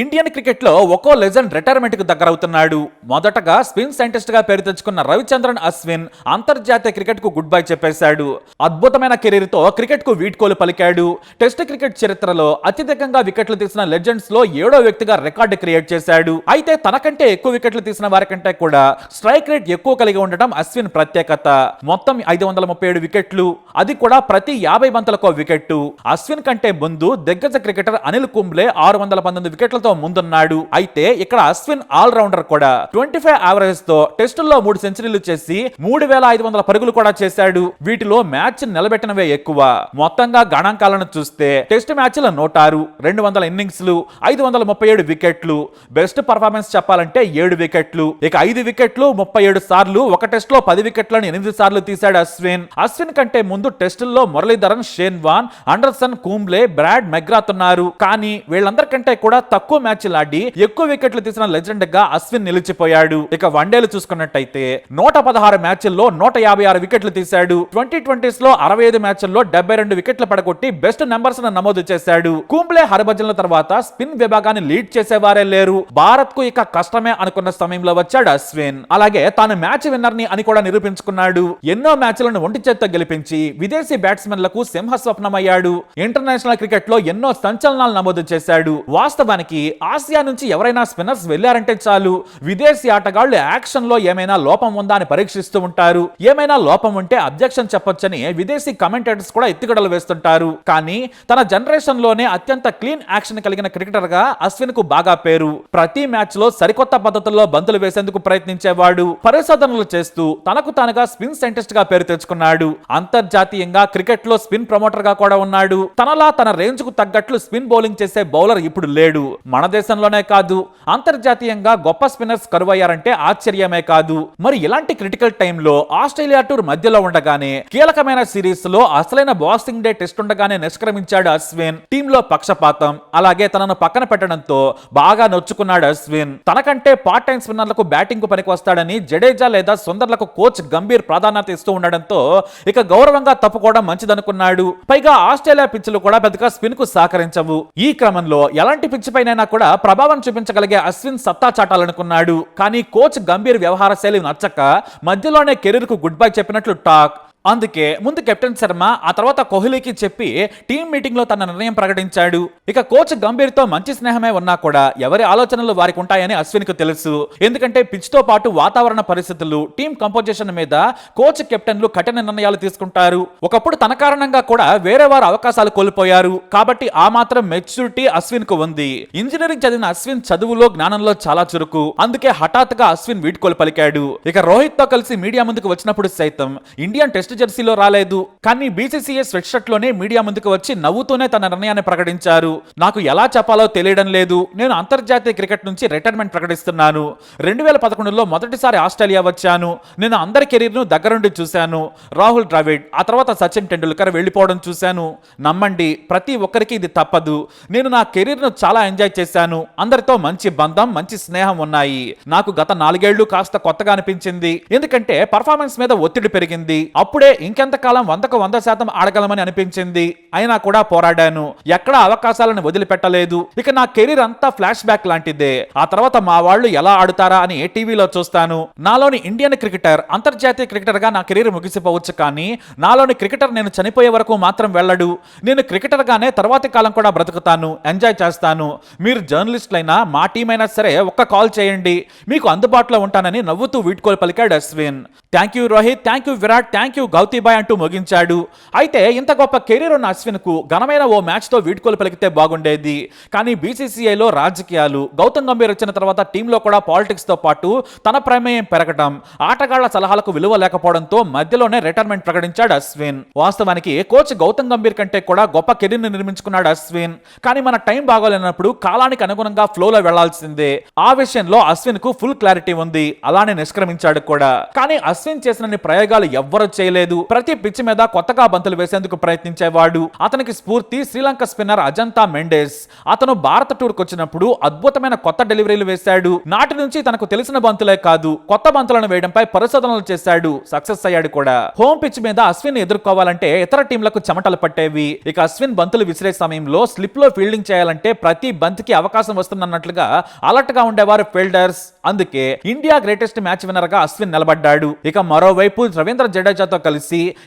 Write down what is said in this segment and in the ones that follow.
Indian క్రికెట్లో ఒక్కో legend రిటైర్మెంట్కు దగ్గరవుతున్నాడు. మొదటగా స్పిన్ సైంటిస్ట్గా పేరు తెచ్చుకున్న రవిచంద్రన్ అశ్విన్ అంతర్జాతీయ క్రికెట్కు గుడ్ బై చెప్పేశాడు. అద్భుతమైన కెరీర్తో క్రికెట్కు వీడ్కోలు పలికాడు. టెస్ట్ క్రికెట్ చరిత్రలో అత్యధికంగా వికెట్లు తీసిన లెజెండ్స్లో ఏడో వ్యక్తిగా రికార్డు క్రియేట్ చేశాడు. అయితే తనకంటే ఎక్కువ వికెట్లు తీసిన వారికంటే కూడా స్ట్రైక్ రేట్ ఎక్కువ కలిగి ఉండటం అశ్విన్ ప్రత్యేకత. మొత్తం ఐదు వందల ముప్పై ఏడు వికెట్లు. అది కూడా ప్రతి యాభై బంతులకో వికెట్ అశ్విన్ కంటే ముందు దిగ్గజ క్రికెటర్ అనిల్ కుంబ్లే ఆరు వందల పంతొమ్మిది వికెట్లతో ముందున్నాడు. అయితే ఇక్కడ అశ్విన్ ఆల్ రౌండర్ కూడా ట్వంటీ ఫైవ్ యావరేజ్తో టెస్టుల్లో మూడు సెంచరీలు చేసి మూడు వేల ఐదు వందల పరుగులు కూడా చేశాడు. వీటిలో మ్యాచ్ నిలబెట్టినవే ఎక్కువ. మొత్తంగా గణాంకాలను చూస్తే టెస్ట్ మ్యాచ్ల నూట ఆరు రెండు వందల ఇన్నింగ్స్లు ఐదు వందల ముప్పై ఏడు వికెట్లు. బెస్ట్ పర్ఫార్మెన్స్ చెప్పాలంటే ఏడు వికెట్లు. ఇక ఐదు వికెట్లు ముప్పై ఏడు సార్లు ఒక టెస్ట్లో పది వికెట్లను ఎనిమిది సార్లు తీశాడు అశ్విన్. అశ్విన్ కంటే ముందు టెస్టుల్లో Muralidharan Shane Warne Anderson Kumble Broad McGrath ఉన్నారు. కానీ వీళ్ళందరికంటే కూడా తక్కువ మ్యాచ్లు ఆడి ఎక్కువ వికెట్లు తీసిన లెజెండ్గా అశ్విన్ నిలిచిపోయాడు. ఇక వన్డేలు చూసుకున్నట్టయితే నూట పదహారు మ్యాచ్ల్లో నూట యాభై ఆరు వికెట్లు తీశాడు. ట్వంటీ ట్వంటీస్లో అరవై ఐదు మ్యాచ్ల్లో డెబ్బై రెండు వికెట్లు పడగొట్టి బెస్ట్ నెంబర్స్ నమోదు చేశాడు. కూంబ్లే హరభజన్ల తర్వాత స్పిన్ విభాగాన్ని లీడ్ చేసేవారే లేరు. భారత్కు ఇక కష్టమే అనుకున్న సమయంలో వచ్చాడు అశ్విన్. అలాగే తాను మ్యాచ్ విన్నర్ని అని కూడా నిరూపించుకున్నాడు. ఎన్నో మ్యాచ్లను ఒంటి చేత్తో గెలిపించి విదేశీ బ్యాట్స్మెన్లకు సింహ స్వప్నమయ్యాడు ఇంటర్నేషనల్ క్రికెట్లో ఎన్నో సంచలనాలు నమోదు చేశాడు. వాస్తవానికి ఆసియా నుంచి ఎవరైనా స్పిన్నర్స్ వెళ్ళారంటే చాలు. విదేశీ ఆటగాళ్ళు యాక్షన్లో ఏమైనా లోపం ఉందా అని పరీక్షిస్తూ ఉంటారు. ఏమైనా లోపం ఉంటే అబ్జెక్షన్ చెప్పొచ్చని విదేశీ కమెంటేటర్స్ కూడా ఎత్తుగడలు వేస్తుంటారు. కానీ తన జనరేషన్లోనే అత్యంత క్లీన్ యాక్షన్ కలిగిన క్రికెటర్గా అశ్విన్కు బాగా పేరు. ప్రతి మ్యాచ్లో సరికొత్త పద్ధతుల్లో బంతులు వేసేందుకు ప్రయత్నించేవాడు. పరిశోధనలు చేస్తూ తనకు తానుగా స్పిన్ సైంటిస్ట్గా పేరు తెచ్చుకున్నాడు. అంతర్జాతీయంగా క్రికెట్లో స్పిన్ ప్రమోటర్గా కూడా ఉన్నాడు. తనలా తన రేంజ్కు తగ్గట్లు స్పిన్ బౌలింగ్ చేసే బౌలర్ ఇప్పుడు లేడు. మన దేశంలోనే కాదు అంతర్జాతీయంగా గొప్ప స్పిన్నర్స్ కరువయ్యారంటే ఆశ్చర్యమే కాదు. మరి ఇలాంటి క్రిటికల్ టైంలో ఆస్ట్రేలియా టూర్ మధ్యలో ఉండగానే కీలకమైన సిరీస్లో అసలైన బాక్సింగ్ డే టెస్ట్ ఉండగానే నిష్క్రమించాడు అశ్విన్. టీంలో పక్షపాతం. అలాగే తనను పక్కన పెట్టడంతో బాగా నొచ్చుకున్నాడు అశ్విన్. తనకంటే పార్ట్ టైం స్పిన్నర్లకు బ్యాటింగ్కు పనికి వస్తాడని జడేజా లేదా సుందర్లకు కోచ్ గంభీర్ ప్రాధాన్యత ఇస్తూ ఉండడంతో ఇక గౌరవంగా తప్పుకోవడం మంచిదనుకున్నాడు. పైగా ఆస్ట్రేలియా పిచ్లు కూడా పెద్దగా స్పిన్కు సహకరించవు. ఈ క్రమంలో ఎలాంటి పిచ్ పైనైనా కూడా ప్రభావం చూపించగలిగే అశ్విన్ సత్తా చాటాలనుకున్నాడు. కానీ కోచ్ గంభీర్ వ్యవహార శైలి నచ్చక మధ్యలోనే కెరీర్కు గుడ్ బై చెప్పినట్లు టాక్. అందుకే ముందు కెప్టెన్ శర్మ ఆ తర్వాత కోహ్లీకి చెప్పి టీం మీటింగ్లో తన నిర్ణయం ప్రకటించాడు. ఇక కోచ్ గంభీర్తో మంచి స్నేహమే ఉన్నా కూడా ఎవరి ఆలోచనలు వారికి ఉంటాయని అశ్విన్కు తెలుసు. ఎందుకంటే పిచ్తో పాటు వాతావరణ పరిస్థితులు టీం కంపోజిషన్ మీద కోచ్ కెప్టెన్లు కఠిన నిర్ణయాలు తీసుకుంటారు. ఒకప్పుడు తన కారణంగా కూడా వేరే వారు అవకాశాలు కోల్పోయారు. కాబట్టి ఆ మాత్రం మెచ్యూరిటీ అశ్విన్కు ఉంది. ఇంజనీరింగ్ చదివిన అశ్విన్ చదువులో జ్ఞానంలో చాలా చురుకు. అందుకే హఠాత్తుగా అశ్విన్ వీడ్కోలు పలికాడు. ఇక రోహిత్తో కలిసి మీడియా ముందుకు వచ్చినప్పుడు సైతం ఇండియన్ టెస్ట్ జెర్సీలో రాలేదు. కానీ బీసీసీఐ స్వెట్ షర్ట్లోనే మీడియా ముందుకు వచ్చి నవ్వుతూనే తన నిర్ణయాన్ని ప్రకటించారు. నాకు ఎలా చెప్పాలో తెలియడం లేదు. నేను అంతర్జాతీయ క్రికెట్ నుంచి రిటైర్మెంట్ ప్రకటిస్తున్నాను. రెండు వేల పదకొండులో మొదటిసారి ఆస్ట్రేలియా వచ్చాను. నేను అందరి కెరీర్ను దగ్గరుండి చూశాను. రాహుల్ ద్రావిడ్ ఆ తర్వాత సచిన్ టెండూల్కర్ వెళ్ళిపోవడం చూశాను. నమ్మండి ప్రతి ఒక్కరికి ఇది తప్పదు. నేను నా కెరీర్ను చాలా ఎంజాయ్ చేశాను. అందరితో మంచి బంధం మంచి స్నేహం ఉన్నాయి. నాకు గత నాలుగేళ్ళు కాస్త కొత్తగా అనిపించింది. ఎందుకంటే పర్ఫార్మెన్స్ మీద ఒత్తిడి పెరిగింది. అప్పుడు ఇంకెంతకాలం వందకు వంద శాతం ఆడగలమని అనిపించింది. అయినా కూడా పోరాడాను. ఎక్కడ అవకాశాలను వదిలిపెట్టలేదు. ఇక నా కెరీర్ అంతా ఫ్లాష్ బ్యాక్ లాంటిదే. ఆ తర్వాత మా వాళ్ళు ఎలా ఆడుతారా అని టీవీలో చూస్తాను. నాలోని ఇండియన్ క్రికెటర్ అంతర్జాతీయ క్రికెటర్గా నా కెరీర్ ముగిసిపోవచ్చు కానీ నాలోని క్రికెటర్ నేను చనిపోయే వరకు మాత్రం వెళ్ళడు. నేను క్రికెటర్ గానే తర్వాతి కాలం కూడా బ్రతుకుతాను. ఎంజాయ్ చేస్తాను. మీరు జర్నలిస్టులైనా మా టీం అయినా సరే ఒక్క కాల్ చేయండి. మీకు అందుబాటులో ఉంటానని నవ్వుతూ వీడ్కోలు పలికాడు Ashwin. Thank you Rohit thank you Virat thank you గౌతీబాయ్ అంటూ ముగించాడు. అయితే ఇంత గొప్ప కెరీర్ ఉన్న అశ్విన్కు ఘనమైన ఓ మ్యాచ్తో వీడ్కోలు పలికితే బాగుండేది. కానీ బీసీసీఐలో రాజకీయాలు గౌతమ్ గంభీర్ వచ్చిన తర్వాత టీంలో కూడా పాలిటిక్స్తో పాటు తన ప్రమేయం పెరగడం ఆటగాళ్ళ సలహాలకు విలువ లేకపోవడంతో మధ్యలోనే రిటైర్మెంట్ ప్రకటించాడు అశ్విన్. వాస్తవానికి కోచ్ గౌతమ్ గంభీర్ కంటే కూడా గొప్ప కెరీర్ని నిర్మించుకున్నాడు అశ్విన్. కానీ మన టైం బాగోలేనప్పుడు కాలానికి అనుగుణంగా ఫ్లోలో వెళ్ళాల్సిందే. ఆ విషయంలో అశ్విన్కు ఫుల్ క్లారిటీ ఉంది. అలానే నిష్క్రమించాడు కూడా. కానీ అశ్విన్ చేసిన ప్రయోగాలు ఎవ్వరూ చేయలేదు లేదు. ప్రతి పిచ్ మీద కొత్తగా బంతులు వేసేందుకు ప్రయత్నించేవాడు. అతనికి స్ఫూర్తి శ్రీలంక స్పిన్నర్ అజంతా మెండేస్. అతను భారత టూర్ వచ్చినప్పుడు అద్భుతమైన కొత్త డెలివరీలు వేశాడు. నాటి నుంచి తనకు తెలిసిన బంతులే కాదు కొత్త బంతులను వేయడంపై పరిశోధనలు చేశాడు. సక్సెస్ అయ్యాడు కూడా. హోమ్ పిచ్ మీద అశ్విన్ ఎదుర్కోవాలంటే ఇతర టీంలకు చెమటలు పట్టేవి. ఇక అశ్విన్ బంతులు విసిరే సమయంలో స్లిప్లో ఫీల్డింగ్ చేయాలంటే ప్రతి బంతికి అవకాశం వస్తుందన్నట్లుగా అలర్ట్గా ఉండేవారు ఫీల్డర్స్. అందుకే ఇండియా గ్రేటెస్ట్ మ్యాచ్ విన్నర్గా అశ్విన్ నిలబడ్డాడు. ఇక మరోవైపు రవీంద్ర జడేజాతో కలిసి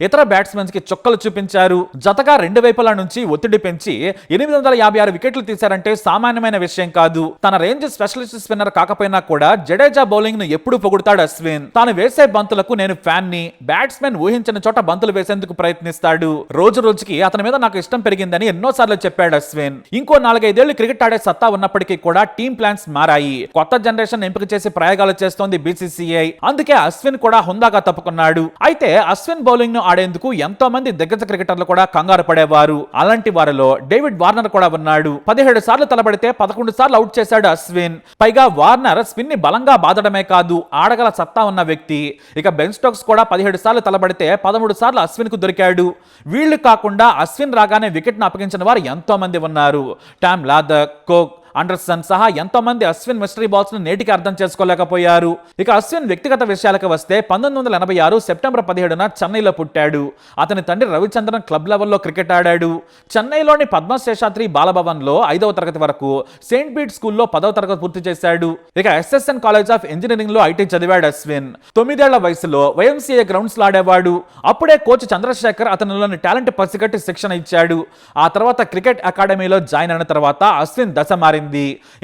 ఇతర బ్యాట్స్మెన్స్కి చుక్కలు చూపించారు. జతగా రెండు వైపుల నుంచి ఒత్తిడి పెంచి ఎనిమిది వందల యాభై ఆరు వికెట్లు తీశారంటే సామాన్యమైన విషయం కాదు. తన రేంజ్ స్పెషలిస్ట్ స్పిన్నర్ కాకపోయినా కూడా జడేజా బౌలింగ్ను ఎప్పుడు పొగుడుతాడు అశ్విన్. తాను వేసే బంతులకు నేను ఫ్యాన్ని బ్యాట్స్మెన్ ఊహించిన చోట బంతులు వేసేందుకు ప్రయత్నిస్తాడు. రోజు రోజుకి అతని మీద నాకు ఇష్టం పెరిగిందని ఎన్నోసార్లు చెప్పాడు అశ్విన్. ఇంకో నాలుగైదేళ్ళు క్రికెట్ ఆడే సత్తా ఉన్నప్పటికీ కూడా టీం ప్లాన్స్ మారాయి. కొత్త జనరేషన్ ఎంపిక చేసి ప్రయోగాలు చేస్తోంది బీసీసీఐ. అందుకే అశ్విన్ కూడా హుందాగా తప్పుకున్నాడు. అయితే అశ్విన్ బౌలింగ్ను ఆడేందుకు ఎంతో మంది దిగ్గజ క్రికెటర్లు కూడా కంగారు పడేవారు. అలాంటి వారిలో డేవిడ్ వార్నర్ కూడా ఉన్నాడు. పదిహేడు సార్లు తలబడితే పదకొండు సార్లు అవుట్ చేశాడు అశ్విన్. పైగా వార్నర్ స్పిన్ని బలంగా బాధడమే కాదు ఆడగల సత్తా ఉన్న వ్యక్తి. ఇక బెన్ స్టోక్స్ కూడా పదిహేడు సార్లు తలబడితే పదమూడు సార్లు అశ్విన్కు దొరికాడు. వీళ్ళు కాకుండా అశ్విన్ రాగానే వికెట్ను అప్పగించిన వారు ఎంతో మంది ఉన్నారు. టామ్ లాదక్ కోక్ అండర్సన్ సహా ఎంతో మంది అశ్విన్ మిస్టరీ బాల్స్ను నేటికి అర్థం చేసుకోలేకపోయారు. ఇక అశ్విన్ వ్యక్తిగత విషయాలకు వస్తే పంతొమ్మిది వందల ఎనభై ఆరు సెప్టెంబర్ పదిహేడున చెన్నైలో పుట్టాడు. అతని తండ్రి రవిచంద్రన్ క్లబ్ లెవెల్లో క్రికెట్ ఆడాడు. చెన్నైలోని పద్మశేషాద్రి బాలభవన్లో ఐదవ తరగతి వరకు సెయింట్ పీట్ స్కూల్లో పదవ తరగతి పూర్తి చేశాడు. ఇక ఎస్ఎస్ఎన్ కాలేజ్ ఆఫ్ ఇంజనీరింగ్లో ఐటీ చదివాడు అశ్విన్. తొమ్మిదేళ్ళ వయసులో వైఎంసీఏ గ్రౌండ్స్లో ఆడేవాడు. అప్పుడే కోచ్ చంద్రశేఖర్ అతనిలోని టాలెంట్ పసిగట్టి శిక్షణ ఇచ్చాడు. ఆ తర్వాత క్రికెట్ అకాడమీలో జాయిన్ అయిన తర్వాత అశ్విన్ దశ మారింది.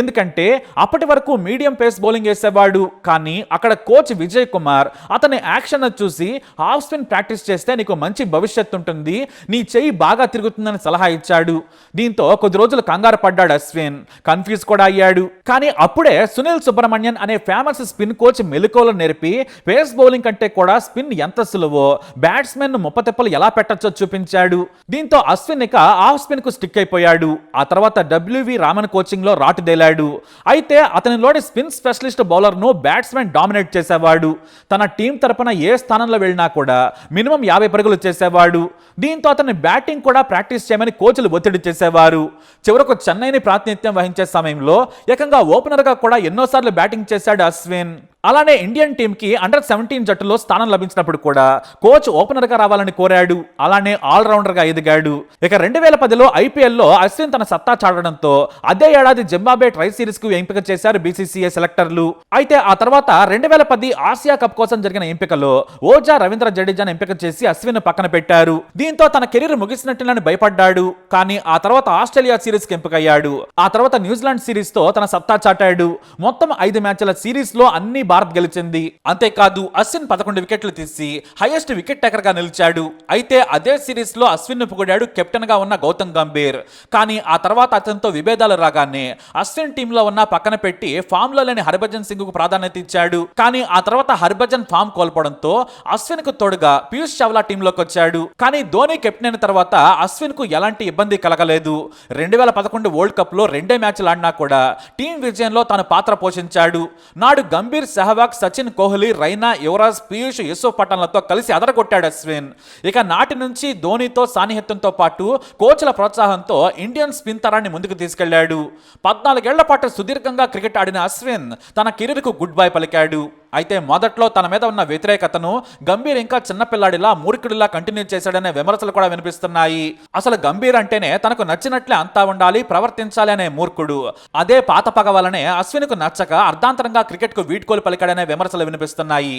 ఎందుకంటే అప్పటి వరకు మీడియం పేస్ బౌలింగ్ వేసేవాడు. కానీ అక్కడ కోచ్ విజయ్ కుమార్ అతని యాక్షన్ చూసి హాఫ్ స్పిన్ ప్రాక్టీస్ చేస్తే నీకు మంచి భవిష్యత్తు ఉంటుంది. నీ చెయ్యి బాగా తిరుగుతుందని సలహా ఇచ్చాడు. దీంతో కొద్ది రోజులు కంగారు పడ్డాడు అశ్విన్. కన్ఫ్యూజ్ కూడా అయ్యాడు. కానీ అప్పుడే సునీల్ సుబ్రహ్మణ్యన్ అనే ఫేమస్ స్పిన్ కోచ్ మెలకువలు నేర్పి పేస్ బౌలింగ్ కంటే కూడా స్పిన్ ఎంత సులువో బ్యాట్స్మెన్ ముప్పతిప్పలు ఎలా పెట్టచ్చో చూపించాడు. దీంతో అశ్విన్ ఇక ఆఫ్ స్పిన్కు స్టిక్ అయిపోయాడు. ఆ తర్వాత డబ్ల్యూవి రామన్ కోచింగ్ లో రాటుదేలాడు అయితే అతనిలోని స్పిన్ స్పెషలిస్ట్ బౌలర్ను బ్యాట్స్మెన్ డామినేట్ చేసేవాడు. తన టీం తరపున ఏ స్థానంలో వెళ్ళినా కూడా మినిమం యాభై పరుగులు చేసేవాడు. దీంతో అతని బ్యాటింగ్ కూడా ప్రాక్టీస్ చేయమని కోచ్లు ఒత్తిడి చేసేవారు. చివరకు చెన్నైని ప్రాతినిధ్యం వహించే సమయంలో ఏకంగా ఓపెనర్గా కూడా ఎన్నోసార్లు బ్యాటింగ్ చేశాడు అశ్విన్. అలానే ఇండియన్ టీంకి అండర్ సెవెంటీన్ జట్టులో స్థానం లభించినప్పుడు కూడా కోచ్ ఓపెనర్గా రావాలని కోరాడు. అలానే ఆల్రౌండర్గా ఎదిగాడు. ఇక రెండు వేల పదిలో ఐపీఎల్లో అశ్విన్ తన సత్తా చాటడంతో అదే ఏడాది జింబాబే ట్రై సిరీస్కు ఎంపిక చేశారు బీసీసీఐ సెలెక్టర్లు. అయితే ఆ తర్వాత రెండు వేల పది ఆసియా కప్ కోసం జరిగిన ఎంపికలో ఓజా రవీంద్ర జడేజాను ఎంపిక చేసి అశ్విన్ పక్కన పెట్టారు. దీంతో తన కెరీర్ ముగిసినట్లని భయపడ్డాడు. కానీ ఆ తర్వాత ఆస్ట్రేలియా సిరీస్కి ఎంపికయ్యాడు. ఆ తర్వాత న్యూజిలాండ్ సిరీస్తో తన సత్తా చాటాడు. మొత్తం ఐదు మ్యాచ్ల సిరీస్లో అన్ని భారత్ గెలిచింది. అంతేకాదు అశ్విన్ పదకొండు వికెట్లు తీసి హైయెస్ట్ వికెట్ టేకర్గా నిలిచాడు. అయితే అదే సిరీస్లో అశ్విన్ను పొగిడాడు కెప్టెన్గా ఉన్న గౌతమ్ గంభీర్. కానీ ఆ తర్వాత అతనితో విభేదాలు రాగానే అశ్విన్ టీంలో ఉన్న పక్కన పెట్టి ఫామ్లో లేని హర్భజన్ సింగ్కు ప్రాధాన్యత ఇచ్చాడు. కానీ ఆ తర్వాత హర్భజన్ ఫామ్ కోల్పోవడంతో అశ్విన్కు తోడుగా పీయూష్ చావ్లా టీంలోకి వచ్చాడు. కానీ ధోని కెప్టెన్ అయిన తర్వాత అశ్విన్కు ఎలాంటి ఇబ్బంది కలగలేదు. రెండు వేల పదకొండు వరల్డ్ కప్లో రెండే మ్యాచ్లు ఆడినా కూడా టీం విజయంలో తన పాత్ర పోషించాడు. నాడు గంభీర్ సెహవాగ్ సచిన్ కోహ్లీ రైనా యువరాజ్ పీయూష్ యశోఫ్ పఠాన్లతో కలిసి అదరగొట్టాడు అశ్విన్. ఇక నాటి నుంచి ధోనితో సాన్నిహిత్యంతో పాటు కోచ్ల ప్రోత్సాహంతో ఇండియన్ స్పిన్ తరాన్ని ముందుకు తీసుకెళ్ళాడు. పద్నాలుగేళ్ళ పాటు సుదీర్ఘంగా క్రికెట్ ఆడిన అశ్విన్ తన కెరీర్కు గుడ్ బై పలికాడు. అయితే మొదట్లో తన మీద ఉన్న వ్యతిరేకతను గంభీర్ ఇంకా చిన్నపిల్లాడిలా మూర్ఖుడిలా కంటిన్యూ చేశాడనే విమర్శలు కూడా వినిపిస్తున్నాయి. అసలు గంభీర్ అంటేనే తనకు నచ్చినట్లే అంతా ఉండాలి ప్రవర్తించాలి అనే మూర్ఖుడు. అదే పాత పగ వలనే అశ్విన్కు నచ్చక అర్ధాంతరంగా క్రికెట్కు వీడ్కోలు పలికాడనే విమర్శలు వినిపిస్తున్నాయి.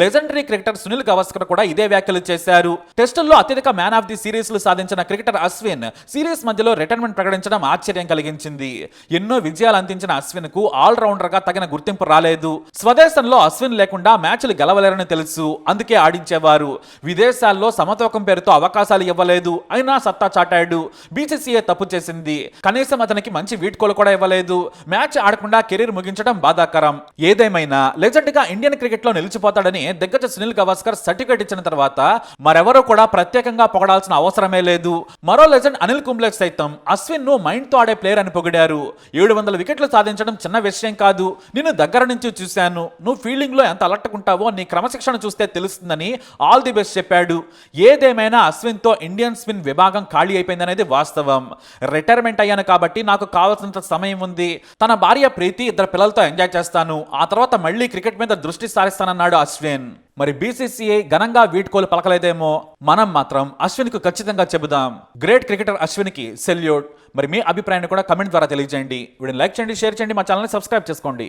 లెజెండరీ క్రికెటర్ సునీల్ గవాస్కర్ కూడా ఇదే వ్యాఖ్యలు చేశారు. టెస్టుల్లో అత్యధిక మ్యాన్ ఆఫ్ ది సిరీస్లు సాధించిన క్రికెటర్ అశ్విన్ సిరీస్ మధ్యలో రిటైర్మెంట్ ప్రకటించడం ఆశ్చర్యం కలిగించింది. ఎన్నో విజయాలు అందించిన అశ్విన్కు ఆల్ తగిన గుర్తింపు రాలేదు. స్వదేశంలో అశ్విన్ లేకుండా మ్యాచ్లు గెలవలేరని తెలుసు. అందుకే ఆడించేవారు. విదేశాల్లో సమతూకం పేరుతో అవకాశాలు ఇవ్వలేదు. అయినా సత్తా చాటాడు. బీసీసీఏ తప్పు చేసింది. కనీసం అతనికి మంచి వీడ్కోలు కూడా ఇవ్వలేదు. మ్యాచ్ ఆడకుండా కెరీర్ ముగించడం బాధాకరం. ఏదేమైనా లెజెండ్గా ఇండియన్ క్రికెట్లో నిలిచిపోతాడని దిగ్గజ సునీల్ గవాస్కర్ సర్టిఫికేట్ ఇచ్చిన తర్వాత మరెవరూ కూడా ప్రత్యేకంగా పొగడాల్సిన అవసరమే లేదు. మరో లెజెండ్ అనిల్ కుంబ్లే సైతం అశ్విన్ను మైండ్తో ఆడే ప్లేయర్ అని పొగిడారు. ఏడు వందల వికెట్లు సాధించడం చిన్న విషయం కాదు. నిన్ను దగ్గర నుంచి చూశాను. నువ్వు ఫీల్డ్ ఫీల్డింగ్లో ఎంత అలట్టుకుంటావో నీ క్రమశిక్షణ చూస్తే తెలుస్తుందని ఆల్ ది బెస్ట్ చెప్పాడు. ఏదేమైనా అశ్విన్తో ఇండియన్ స్పిన్ విభాగం ఖాళీ అయిపోయిందనేది వాస్తవం. రిటైర్మెంట్ అయ్యాను కాబట్టి నాకు కావాల్సినంత సమయం ఉంది. తన భార్య ప్రీతి ఇద్దరు పిల్లలతో ఎంజాయ్ చేస్తాను. ఆ తర్వాత మళ్ళీ క్రికెట్ మీద దృష్టి సారిస్తానన్నాడు అశ్విన్. మరి బీసీసీఐ ఘనంగా వీడ్కోలు పలకలేదేమో? మనం మాత్రం అశ్విన్కు ఖచ్చితంగా చెబుదాం. గ్రేట్ క్రికెటర్ అశ్విన్కి సెల్యూట్ మరి మీ అభిప్రాయాన్ని కూడా కమెంట్ ద్వారా తెలియజేయండి. వీడిని లైక్ చేయండి షేర్ చేయండి మా ఛానల్ని సబ్స్క్రైబ్ చేసుకోండి.